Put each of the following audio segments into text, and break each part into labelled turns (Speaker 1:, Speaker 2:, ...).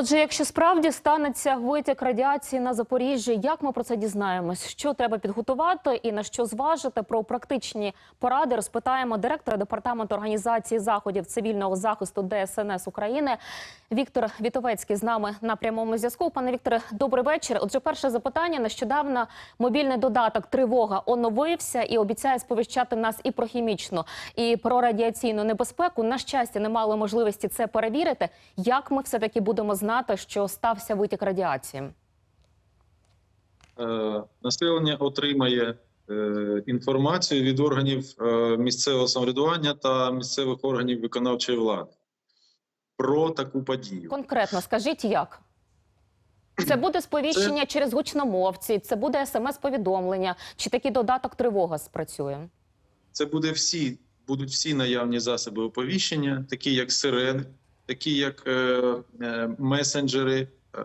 Speaker 1: Отже, якщо справді станеться витік радіації на Запоріжжі, як ми про це дізнаємось? Що треба підготувати і на що зважити? Про практичні поради розпитаємо директора департаменту організації заходів цивільного захисту ДСНС України Віктор Вітовецький з нами на прямому зв'язку. Пане Вікторе, добрий вечір. Отже, перше запитання. Нещодавно мобільний додаток Тривога оновився і обіцяє сповіщати нас і про хімічну, і про радіаційну небезпеку. На щастя, не мали можливості це перевірити. Як ми все таки будемо знати, що стався витік радіації?
Speaker 2: Е, населення отримає е, інформацію від органів е, місцевого самоврядування та місцевих органів виконавчої влади про таку подію.
Speaker 1: Конкретно скажіть, як? Це буде сповіщення через гучномовці, це буде смс-повідомлення, чи такий додаток тривога спрацює?
Speaker 2: Це буде всі, будуть всі наявні засоби оповіщення, такі як сирени, такі як е, е, месенджери, е,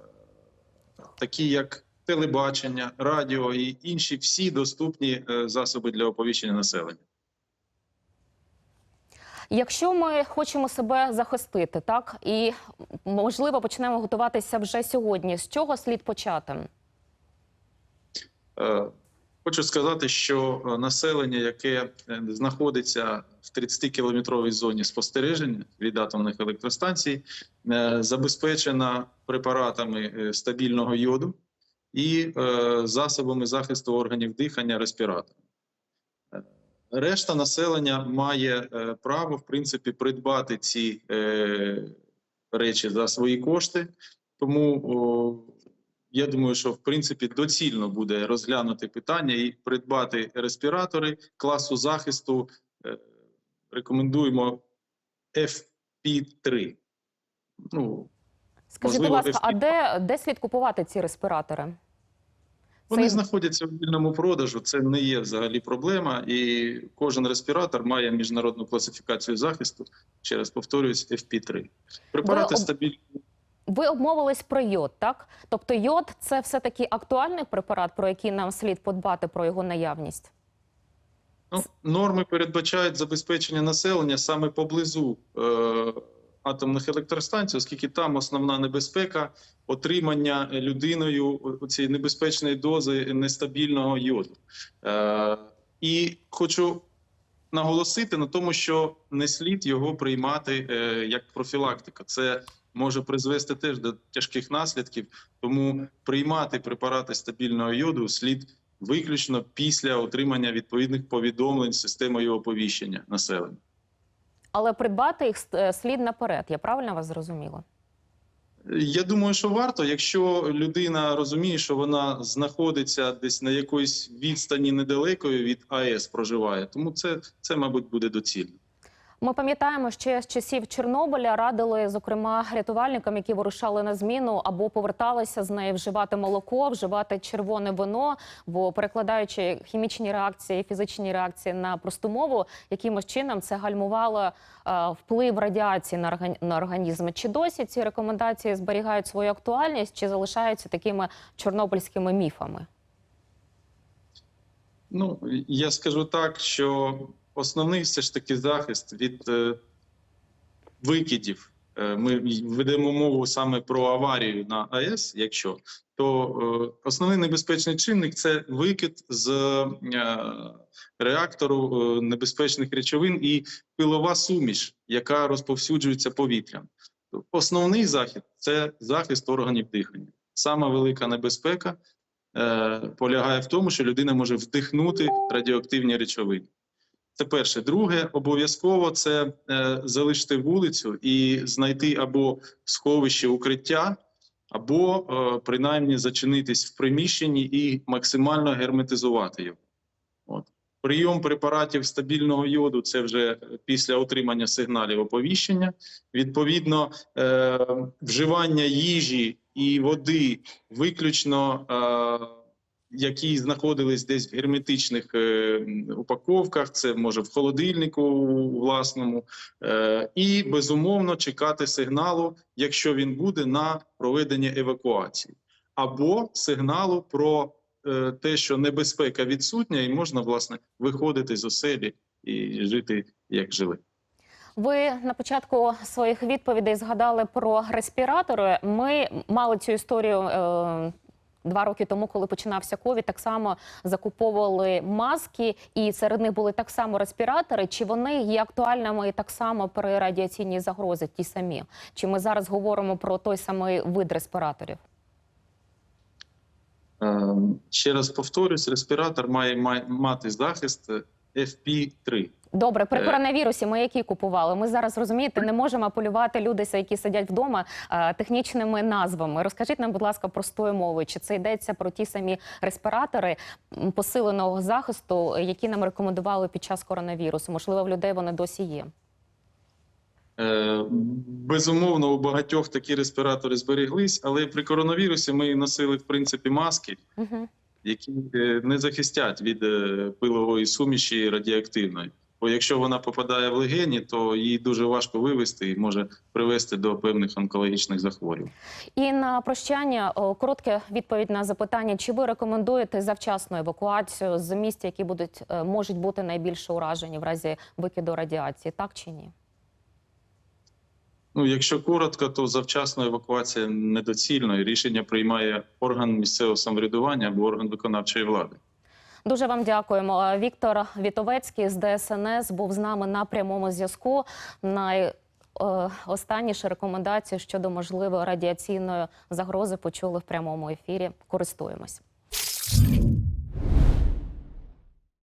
Speaker 2: такі як телебачення, радіо і інші всі доступні засоби для оповіщення населення.
Speaker 1: Якщо ми хочемо себе захистити, так і можливо почнемо готуватися вже сьогодні. З чого слід почати?
Speaker 2: Хочу сказати, що е, населення, яке е, знаходиться в 30-кілометровій зоні спостереження від атомних електростанцій, е, забезпечена препаратами стабільного йоду і засобами захисту органів дихання респіраторами. Решта населення має право, в принципі, придбати ці речі за свої кошти. Тому я думаю, що в принципі доцільно буде розглянути питання і придбати респіратори класу захисту. е, Рекомендуємо FP3. Ну,
Speaker 1: Скажіть, будь ласка, а де, де слід купувати ці респіратори?
Speaker 2: вони
Speaker 1: Це-
Speaker 2: знаходяться в вільному продажу. Це не є взагалі проблема, і кожен респіратор має міжнародну класифікацію захисту. Ще раз повторююсь, FP3. Препарати
Speaker 1: об-
Speaker 2: стабільні.
Speaker 1: Ви обмовились про йод, так? Тобто йод це все-таки актуальний препарат, про який нам слід подбати про його наявність.
Speaker 2: Ну, норми передбачають забезпечення населення саме поблизу е, атомних електростанцій, оскільки там основна небезпека отримання людиною цієї небезпечної дози нестабільного йоду. Е, і хочу наголосити на тому, що не слід його приймати е, як профілактика. Це може призвести теж до тяжких наслідків. Тому приймати препарати стабільного йоду слід виключно після отримання відповідних повідомлень системою оповіщення населення.
Speaker 1: Але придбати їх е, слід наперед. Я правильно вас зрозуміла?
Speaker 2: Я думаю, що варто, якщо людина розуміє, що вона знаходиться десь на якоїсь відстані недалекої від АЕС проживає, тому це, це мабуть, буде доцільно.
Speaker 1: Ми пам'ятаємо, що з часів Чорнобиля радили, зокрема, рятувальникам, які вирушали на зміну або поверталися з неї вживати молоко, вживати червоне вино, бо перекладаючи хімічні реакції, фізичні реакції на просту мову, якимось чином це гальмувало е, вплив радіації на організм. Чи досі ці рекомендації зберігають свою актуальність, чи залишаються такими чорнобильськими міфами?
Speaker 2: Ну, я скажу так, що основний все ж таки захист від е, викидів. Е, ми ведемо мову саме про аварію на АЕС, якщо то е, основний небезпечний чинник це викид з реактору небезпечних речовин і пилова суміш, яка розповсюджується повітрям. Основний захід це захист органів дихання. Сама велика небезпека полягає в тому, що людина може вдихнути радіоактивні речовини. Це перше. Друге, обов'язково це е, залишити вулицю і знайти або сховище укриття, або е, принаймні зачинитись в приміщенні і максимально герметизувати його. От. Прийом препаратів стабільного йоду це вже після отримання сигналів оповіщення. Відповідно, е, вживання їжі і води виключно. Е, які знаходились десь в герметичних е, упаковках, це може в холодильнику власному, е, і безумовно чекати сигналу, якщо він буде на проведення евакуації, або сигналу про е, те, що небезпека відсутня, і можна власне виходити з оселі і жити як жили.
Speaker 1: Ви на початку своїх відповідей згадали про респіратори. Ми мали цю історію. Е- Два роки тому, коли починався ковід, так само закуповували маски, і серед них були так само респіратори. Чи вони є актуальними так само при радіаційній загрозі, ті самі? Чи ми зараз говоримо про той самий вид респіраторів?
Speaker 2: Е, Ще раз повторюсь, респіратор має мати захист е, FP3.
Speaker 1: Добре, при
Speaker 2: Е.
Speaker 1: коронавірусі ми які купували? Ми зараз розумієте, не можемо апелювати люди, які сидять вдома е, технічними назвами. Розкажіть нам, будь ласка, простою мовою, чи це йдеться про ті самі респіратори посиленого захисту, які нам рекомендували під час коронавірусу? Можливо, в людей вони досі є.
Speaker 2: Е, Безумовно, у багатьох такі респіратори збереглись, але при коронавірусі ми носили в принципі маски,
Speaker 1: Угу.
Speaker 2: Які е, не захистять від е, пилової суміші радіоактивної. Бо якщо вона попадає в легені, то її дуже важко вивести і може привести до певних онкологічних захворювань.
Speaker 1: І на прощання о, коротка відповідь на запитання: чи ви рекомендуєте завчасну евакуацію з місць, які будуть е, можуть бути найбільше уражені в разі викиду радіації, так чи ні?
Speaker 2: Ну, якщо коротко, то завчасна евакуація недоцільна, і рішення приймає орган місцевого самоврядування або орган виконавчої влади.
Speaker 1: Дуже вам дякуємо. Е, Віктор Вітовецький з ДСНС був з нами на прямому зв'язку. Найостанніші рекомендації щодо можливої радіаційної загрози почули в прямому ефірі. Користуємось.